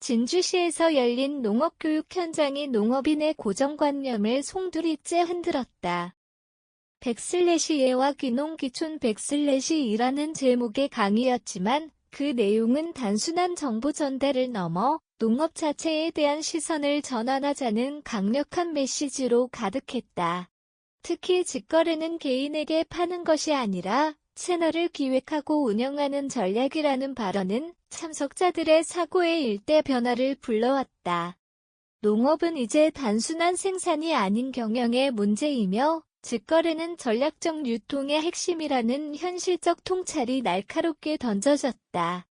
진주시에서 열린 농업교육 현장이 농업인의 고정관념을 송두리째 흔들었다. 백슬래시 예와 귀농 기촌 백슬래시이라는 제목의 강의였지만 그 내용은 단순한 정보 전달을 넘어 농업 자체에 대한 시선을 전환하자는 강력한 메시지로 가득했다. 특히 직거래는 개인에게 파는 것이 아니라 채널을 기획하고 운영하는 전략이라는 발언은 참석자들의 사고의 일대 변화를 불러왔다. 농업은 이제 단순한 생산이 아닌 경영의 문제이며 직거래는 전략적 유통의 핵심이라는 현실적 통찰이 날카롭게 던져졌다.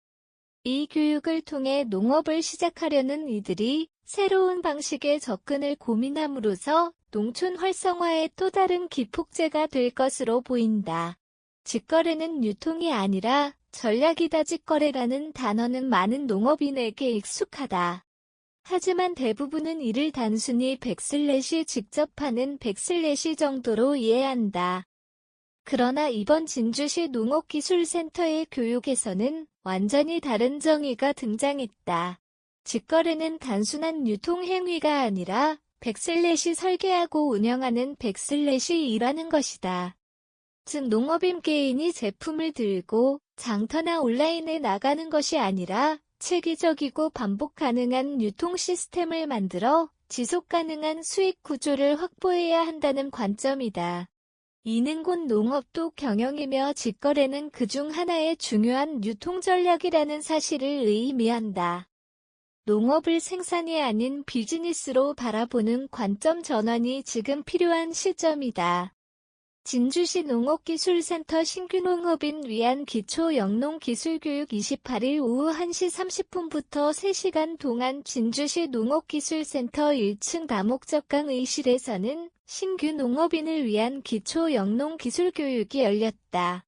이 교육을 통해 농업을 시작하려는 이들이 새로운 방식의 접근을 고민함으로써 농촌 활성화의 또 다른 기폭제가 될 것으로 보인다. 직거래는 유통이 아니라 전략이다 직거래라는 단어는 많은 농업인에게 익숙하다. 하지만 대부분은 이를 단순히 백슬래시 직접 하는 백슬래시 정도로 이해한다. 그러나 이번 진주시 농업기술센터의 교육에서는 완전히 다른 정의가 등장했다. 직거래는 단순한 유통행위가 아니라 백슬래시 설계하고 운영하는 백슬래시 일하는 것이다. 즉 농업인 개인이 제품을 들고 장터나 온라인에 나가는 것이 아니라 체계적이고 반복 가능한 유통 시스템을 만들어 지속 가능한 수익 구조를 확보해야 한다는 관점이다. 이는 곧 농업도 경영이며 직거래는 그중 하나의 중요한 유통 전략이라는 사실을 의미한다. 농업을 생산이 아닌 비즈니스로 바라보는 관점 전환이 지금 필요한 시점이다. 진주시 농업기술센터 신규농업인 위한 기초 영농기술교육 28일 오후 1시 30분부터 3시간 동안 진주시 농업기술센터 1층 다목적강 의실에서는 신규 농업인을 위한 기초 영농기술교육이 열렸다.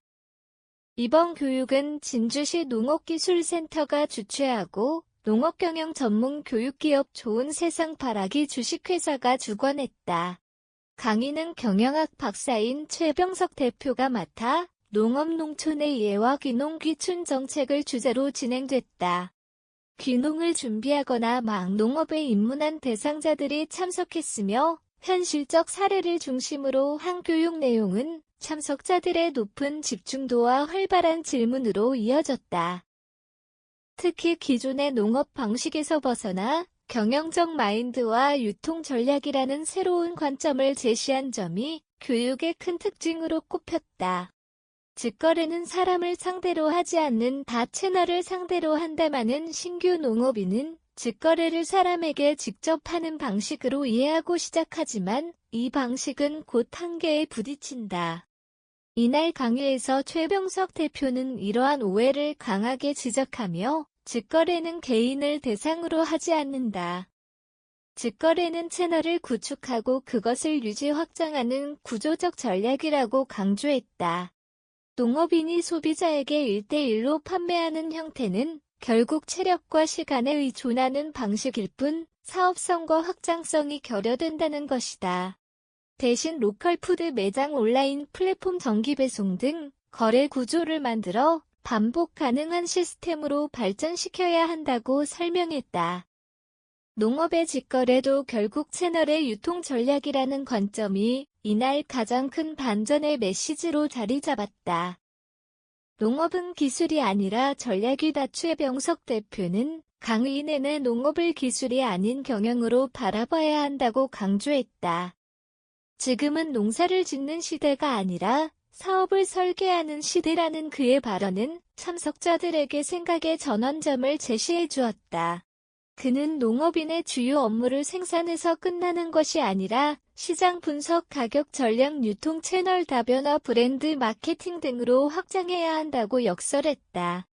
이번 교육은 진주시 농업기술센터가 주최하고 농업경영 전문 교육기업 좋은 세상 바라기 주식회사가 주관했다. 강의는 경영학 박사인 최병석 대표가 맡아 농업농촌의 예와 귀농 귀춘 정책을 주제로 진행됐다. 귀농을 준비하거나 막 농업에 입문한 대상자들이 참석했으며 현실적 사례를 중심으로 한 교육 내용은 참석자들의 높은 집중도와 활발한 질문으로 이어졌다. 특히 기존의 농업 방식에서 벗어나 경영적 마인드와 유통 전략이라는 새로운 관점을 제시한 점이 교육의 큰 특징으로 꼽혔다. 직거래는 사람을 상대로 하지 않는 다 채널을 상대로 한다마는 신규 농업인은 직거래를 사람에게 직접 하는 방식으로 이해하고 시작하지만 이 방식은 곧 한계에 부딪힌다. 이날 강의에서 최병석 대표는 이러한 오해를 강하게 지적하며 직거래는 개인을 대상으로 하지 않는다. 직거래는 채널을 구축하고 그것을 유지 확장하는 구조적 전략이라고 강조했다. 농업인이 소비자에게 1대1로 판매하는 형태는 결국 체력과 시간에 의존하는 방식일 뿐 사업성과 확장성이 결여된다는 것이다. 대신 로컬 푸드 매장 온라인 플랫폼 정기 배송 등 거래 구조를 만들어 반복 가능한 시스템으로 발전시켜야 한다고 설명했다. 농업의 직거래도 결국 채널의 유통 전략이라는 관점이 이날 가장 큰 반전의 메시지로 자리 잡았다. 농업은 기술이 아니라 전략이다 최병석 대표는 강의 내내 농업을 기술이 아닌 경영으로 바라봐야 한다고 강조했다. 지금은 농사를 짓는 시대가 아니라 사업을 설계하는 시대라는 그의 발언은 참석자들에게 생각의 전환점을 제시해 주었다. 그는 농업인의 주요 업무를 생산해서 끝나는 것이 아니라 시장 분석, 가격 전략, 유통 채널 다변화, 브랜드 마케팅 등으로 확장해야 한다고 역설했다.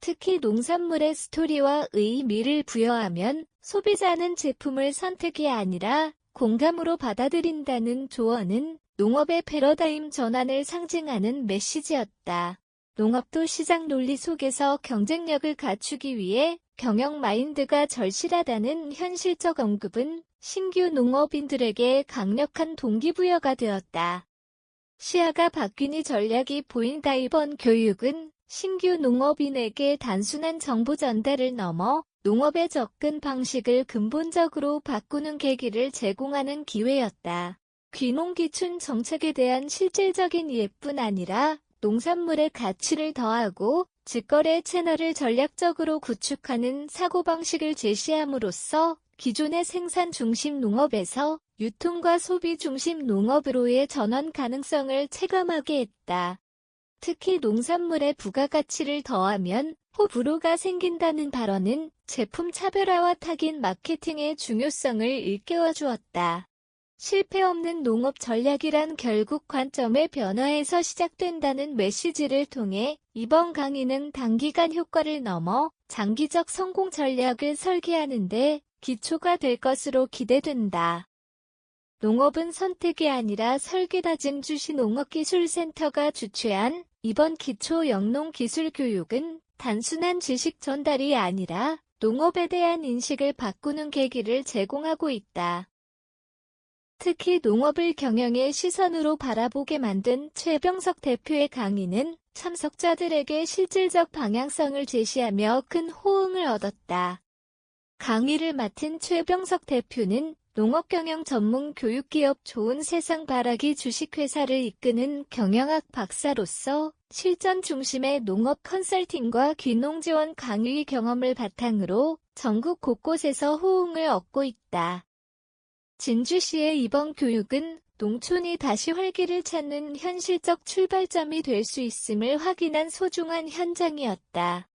특히 농산물의 스토리와 의미를 부여하면 소비자는 제품을 선택이 아니라 공감으로 받아들인다는 조언은 농업의 패러다임 전환을 상징하는 메시지였다. 농업도 시장 논리 속에서 경쟁력을 갖추기 위해 경영 마인드가 절실하다는 현실적 언급은 신규 농업인들에게 강력한 동기부여가 되었다. 시야가 바뀌니 전략이 보인다 이번 교육은 신규 농업인에게 단순한 정보 전달을 넘어 농업의 접근 방식을 근본적으로 바꾸는 계기를 제공하는 기회였다. 귀농귀촌 정책에 대한 실질적인 이해뿐 아니라 농산물의 가치를 더하고 직거래 채널을 전략적으로 구축하는 사고방식을 제시함으로써 기존의 생산 중심 농업에서 유통과 소비 중심 농업으로의 전환 가능성을 체감하게 했다. 특히 농산물의 부가가치를 더하면 호불호가 생긴다는 발언은 제품 차별화와 타깃 마케팅의 중요성을 일깨워 주었다. 실패 없는 농업 전략이란 결국 관점의 변화에서 시작된다는 메시지를 통해 이번 강의는 단기간 효과를 넘어 장기적 성공 전략을 설계하는데 기초가 될 것으로 기대된다. 농업은 선택이 아니라 설계다진 주시 농업기술센터가 주최한 이번 기초 영농 기술 교육은 단순한 지식 전달이 아니라 농업에 대한 인식을 바꾸는 계기를 제공하고 있다. 특히 농업을 경영의 시선으로 바라보게 만든 최병석 대표의 강의는 참석자들에게 실질적 방향성을 제시하며 큰 호응을 얻었다. 강의를 맡은 최병석 대표는 농업경영 전문 교육기업 좋은 세상 바라기 주식회사를 이끄는 경영학 박사로서 실전 중심의 농업 컨설팅과 귀농 지원 강의 경험을 바탕으로 전국 곳곳에서 호응을 얻고 있다. 진주시의 이번 교육은 농촌이 다시 활기를 찾는 현실적 출발점이 될 수 있음을 확인한 소중한 현장이었다.